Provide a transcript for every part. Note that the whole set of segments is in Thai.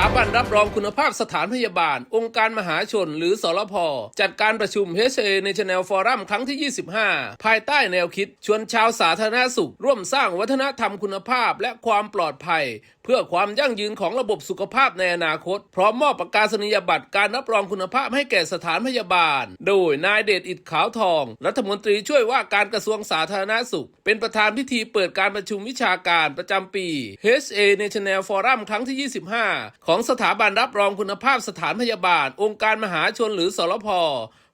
ถาบันรับรองคุณภาพสถานพยาบาล องค์การมหาชนหรือสรพจัดการประชุม HA National Forum ครั้งที่ 25 ภายใต้แนวคิด ชวนชาวสาธารณสุข ร่วมสร้างวัฒนธรรมคุณภาพและความปลอดภัย เพื่อความยั่งยืนของระบบสุขภาพในอนาคต พร้อมมอบประกาศนียบัตรการรับรองคุณภาพให้แก่สถานพยาบาล โดยนายเดชอิดขาวทอง รัฐมนตรีช่วยว่าการกระทรวงสาธารณสุข เป็นประธานพิธีเปิดการประชุมวิชาการประจำปี HA National Forum ครั้งที่ 25ของสถาบันรับรองคุณภาพสถานพยาบาล องค์การมหาชนหรือสรพ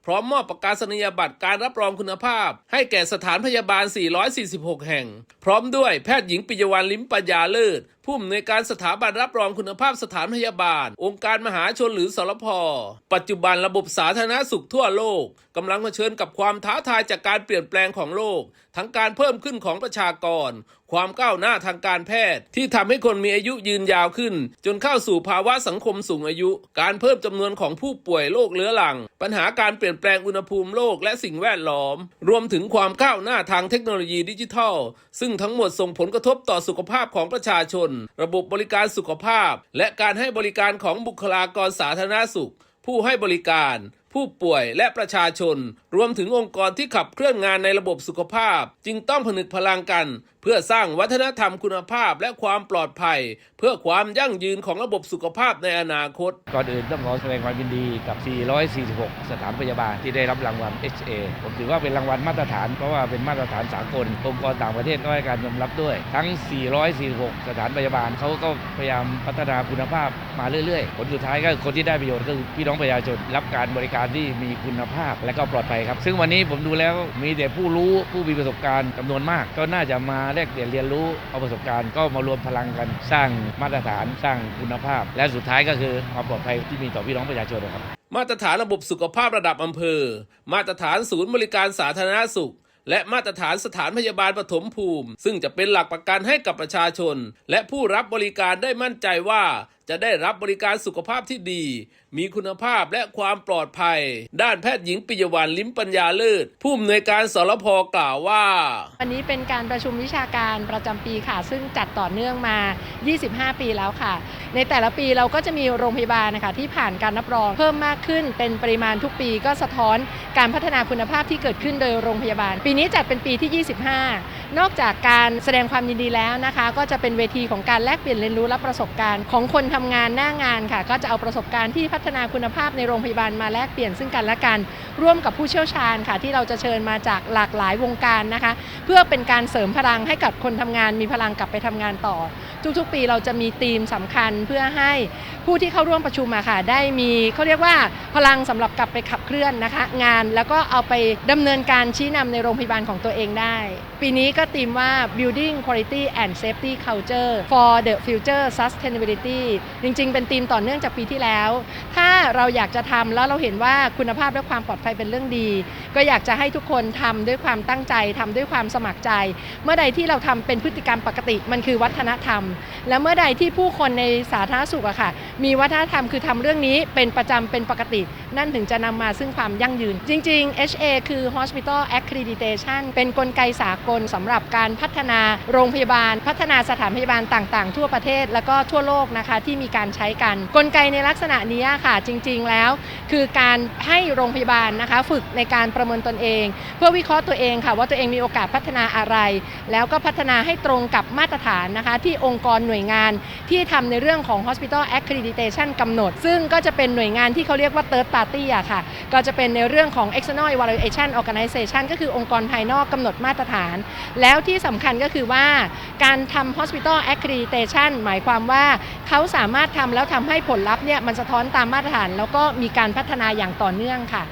พร้อมมอบประกาศนียบัตรการรับรองคุณภาพ ให้แก่สถานพยาบาล 446 แห่ง พร้อมด้วยแพทย์หญิงปิยวันลิมปัญญาเลิศผู้อำนวยการสถาบันรับรองคุณภาพสถานพยาบาล องค์การมหาชนหรือสรพปัจจุบันระบบสาธารณสุขทั่วโลกกำลังเผชิญกับความท้าทายจากการเปลี่ยนแปลงของโลก ทั้งการเพิ่มขึ้นของประชากร ความก้าวหน้าทางการแพทย์ ที่ทำให้คนมีอายุยืนยาวขึ้น จนเข้าสู่ภาวะสังคมสูงอายุ การเพิ่มจำนวนของผู้ป่วยโรคเรื้อรัง ปัญหาการเปลี่ยนแปลงอุณหภูมิโลกและสิ่งแวดล้อม รวมถึงความก้าวหน้าทางเทคโนโลยีดิจิทัล ซึ่งทั้งหมดส่งผลกระทบต่อสุขภาพของประชาชน ระบบบริการสุขภาพ และการให้บริการของบุคลากรสาธารณสุข ผู้ให้บริการ ผู้ป่วยและประชาชน รวมถึงองค์กรที่ขับเคลื่อนงานในระบบสุขภาพ จึงต้องผนึกพลังกัน เพื่อสร้างวัฒนธรรมคุณภาพและความปลอดภัย เพื่อความยั่งยืนของระบบสุขภาพในอนาคต ก่อนอื่นต้องขอแสดงความยินดีกับ 446 สถานพยาบาลที่ได้รับรางวัล HA ผมถือว่าเป็นรางวัลมาตรฐานเพราะว่าเป็นมาตรฐานสากลองค์กรต่างประเทศก็ให้การยอมรับด้วย ทั้ง 446 สถานพยาบาลเขาก็พยายามพัฒนาคุณภาพมาเรื่อยๆ ผลสุดท้ายก็คนที่ได้ประโยชน์ก็คือพี่น้องประชาชนรับการบริการที่มีคุณภาพและก็ปลอดภัยครับ ซึ่งวันนี้ผมดูแล้วมีแต่ผู้รู้ผู้มีประสบการณ์จำนวนมาก ก็น่าจะมาแลกเปลี่ยนเรียนรู้เอาประสบการณ์ก็มารวมพลังกันสร้างมาตรฐานสร้างคุณภาพ และสุดท้ายก็คือความปลอดภัยที่มีต่อพี่น้องประชาชนนะครับ มาตรฐานระบบสุขภาพระดับอำเภอ มาตรฐานศูนย์บริการสาธารณสุขและมาตรฐานสถานพยาบาลปฐมภูมิ ซึ่งจะเป็นหลักประกันให้กับประชาชน และผู้รับบริการได้มั่นใจว่า จะได้รับบริการสุขภาพที่ดี มีคุณภาพและความปลอดภัย ด้านแพทย์หญิงปิยวันลิ้มปัญญาเลิศผู้อำนวยการสรพกล่าวว่า วันนี้เป็นการประชุมวิชาการประจำปีค่ะ ซึ่งจัดต่อเนื่องมา 25 ปีแล้วค่ะ ในแต่ละปีเราก็จะมีโรงพยาบาลนะคะที่ผ่านการรับรองเพิ่มมากขึ้น เป็นปริมาณทุกปีก็สะท้อนการพัฒนาคุณภาพที่เกิดขึ้นโดยโรงพยาบาล ปีนี้จัดเป็นปีที่ 25 นอกจากการแสดงความยินดีแล้วนะคะ ก็จะเป็นเวทีของการแลกเปลี่ยนเรียนรู้และประสบการณ์ของคนทำงานหน้างานค่ะ ก็จะเอาประสบการณ์ที่พัฒนาคุณภาพในโรงพยาบาลมาแลกเปลี่ยนซึ่งกันและกัน ร่วมกับผู้เชี่ยวชาญค่ะ ที่เราจะเชิญมาจากหลากหลายวงการนะคะ เพื่อเป็นการเสริมพลังให้กับคนทำงาน มีพลังกลับไปทำงานต่อ ทุกๆ ปีเราจะมีธีมสำคัญเพื่อให้ผู้ที่เข้าร่วมประชุมอะค่ะ ได้มีเขาเรียกว่าพลังสำหรับกลับไปขับเคลื่อนนะคะ งานแล้วก็เอาไปดำเนินการชี้นำในโรงพยาบาลของตัวเองได้ ปีนี้ก็ธีมว่า building quality and safety culture for the future sustainability จริง ๆ เป็นธีมต่อเนื่องจากปีที่แล้ว ถ้าเราอยากจะทำแล้วเราเห็นว่าคุณภาพและความปลอดภัยเป็นเรื่องดี ก็อยากจะให้ทุกคนทำด้วยความตั้งใจทำด้วยความสมัครใจ เมื่อใดที่เราทำเป็นพฤติกรรมปกติมันคือวัฒนธรรม และเมื่อใดที่ผู้คนในสาธารณสุขอะค่ะ มีวัฒนธรรมคือทำเรื่องนี้เป็นประจำเป็นปกติ นั่นถึงจะนำมาซึ่งความยั่งยืน จริง ๆ HA คือ Hospital Accreditation เป็นกลไกสากลสำหรับการพัฒนาโรงพยาบาล พัฒนาสถานพยาบาลต่าง ๆ ทั่วประเทศ แล้วก็ทั่วโลกนะคะที่มีการใช้กัน กลไกในลักษณะนี้ค่ะจริงๆแล้ว คือการให้โรงพยาบาลนะคะฝึกในการประเมินตนเอง เพื่อวิเคราะห์ตัวเองค่ะว่าตัวเองมีโอกาสพัฒนาอะไร แล้วก็พัฒนาให้ตรงกับมาตรฐานนะคะที่องค์กรหน่วยงานที่ทำในเรื่องของ Hospital Accreditation กำหนด ซึ่งก็จะเป็นหน่วยงานที่เขาเรียกว่า Third Party อะค่ะก็จะเป็นในเรื่องของ External Evaluation Organization ก็คือองค์กรภายนอกกำหนดมาตรฐาน แล้วที่สำคัญก็คือว่าการทำ Hospital Accreditation หมายความว่าเขาสาามารถทำแล้วทำให้ผลลัพธ์เนี่ยมันสะท้อนตามมาตรฐาน แล้วก็มีการพัฒนาอย่างต่อเนื่องค่ะ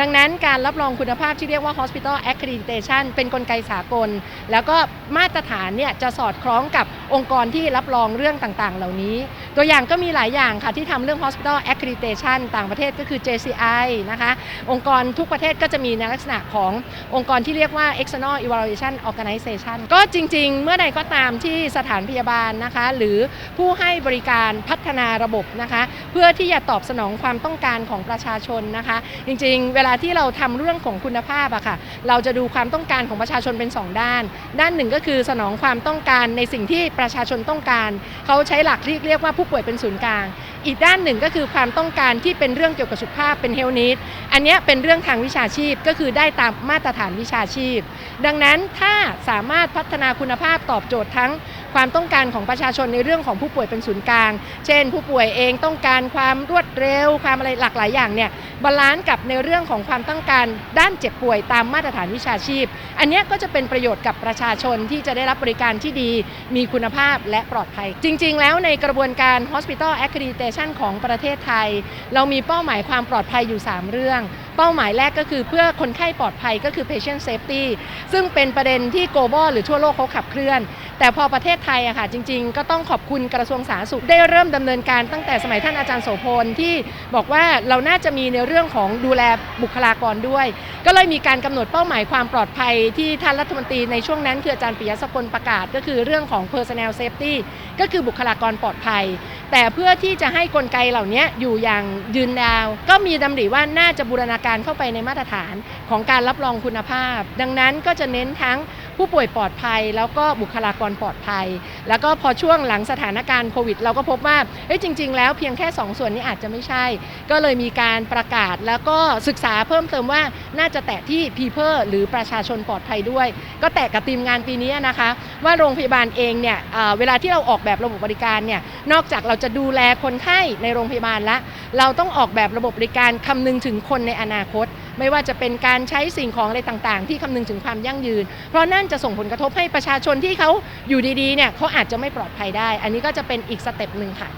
ดังนั้นการรับรองคุณภาพที่เรียกว่า Hospital Accreditation เป็นกลไกสากล แล้วก็มาตรฐานเนี่ยจะสอดคล้องกับ องค์กรที่รับรองเรื่องต่างๆ เหล่านี้ ตัวอย่างก็มีหลายอย่างค่ะที่ทำเรื่อง Hospital Accreditation ต่างประเทศก็คือ JCI นะคะ องค์กรทุกประเทศก็จะมีในลักษณะขององค์กรที่เรียกว่า External Evaluation Organization ก็จริงๆ เมื่อใดก็ตามที่สถานพยาบาลนะคะ หรือผู้ให้บริการพัฒนาระบบนะคะ เพื่อที่จะตอบสนองความต้องการของประชาชนนะคะ จริงๆ เวลาที่เราทำเรื่องของคุณภาพอะค่ะ เราจะดูความต้องการของประชาชนเป็น 2 ด้าน ด้านหนึ่งก็คือสนองความต้องการในสิ่งที่ประชาชนต้องการ เขาใช้หลักที่เรียกว่าผู้ป่วยเป็นศูนย์กลาง อีกด้านหนึ่งก็คือความต้องการที่เป็นเรื่องเกี่ยวกับสุขภาพเป็นเฮลนิดอันนี้เป็นเรื่องทางวิชาชีพก็คือได้ตามมาตรฐานวิชาชีพ ดังนั้นถ้าสามารถพัฒนาคุณภาพตอบโจทย์ทั้งความต้องการของประชาชนในเรื่องของผู้ป่วยเป็นศูนย์กลาง เช่น ผู้ป่วยเองต้องการความรวดเร็วความอะไรหลากหลายอย่างเนี่ยบาลานซ์กับในเรื่องของความต้องการด้านเจ็บป่วยตามมาตรฐานวิชาชีพ อันนี้ก็จะเป็นประโยชน์กับประชาชนที่จะได้รับบริการที่ดี มีคุณภาพและปลอดภัย จริง ๆ แล้วในกระบวนการ Hospital Accreditation ของประเทศไทย เรามีเป้าหมายความปลอดภัยอยู่ 3 เรื่อง เป้าหมายแรกก็คือเพื่อคนไข้ปลอดภัยก็คือ patient safety ซึ่งเป็นประเด็นที่ global หรือทั่วโลกเขาขับเคลื่อน แต่พอประเทศไทยอะค่ะจริง ๆ ก็ต้องขอบคุณกระทรวงสาธารณสุขได้เริ่มดำเนินการตั้งแต่สมัยท่านอาจารย์โสพลที่บอกว่าเราน่าจะมีในเรื่องของดูแลบุคลากรด้วย ก็เลยมีการกำหนดเป้าหมายความปลอดภัยที่ท่านรัฐมนตรีในช่วงนั้นคืออาจารย์ปิยะสกลประกาศ ก็คือเรื่องของ personnel safety ก็คือบุคลากรปลอดภัย แต่เพื่อที่จะให้กลไกเหล่านี้อยู่อย่างยืนยาว ก็มีดำริว่าน่าจะบูรณาการเข้าไปในมาตรฐานของการรับรองคุณภาพ ดังนั้นก็จะเน้นทั้งผู้ป่วยปลอดภัย แล้วก็บุคลากรปลอดภัย แล้วก็พอช่วงหลังสถานการณ์โควิด เราก็พบว่าจริง ๆ แล้วเพียงแค่ 2 ส่วนนี้อาจจะไม่ใช่ ก็เลยมีการประกาศแล้วก็ศึกษาเพิ่มเติมว่าน่าจะแตะที่ people หรือประชาชนปลอดภัยด้วย ก็แตะกับทีมงานปีนี้นะคะ ว่าโรงพยาบาลเองเนี่ยเอ่อเวลาที่เราออกแบบระบบบริการเนี่ยนอกจากเราจะดูแลคนไข้ในโรงพยาบาลแล้ว เราต้องออกแบบระบบบริการคำนึงถึงคนในอนาคต ไม่ว่าจะเป็นการใช้สิ่งของอะไรต่างๆ ที่คำนึงถึงความยั่งยืน เพราะนั่นจะส่งผลกระทบให้ประชาชนที่เขาอยู่ดีๆเนี่ยเขาอาจจะไม่ปลอดภัยได้ อันนี้ก็จะเป็นอีกสเต็ปหนึ่งค่ะ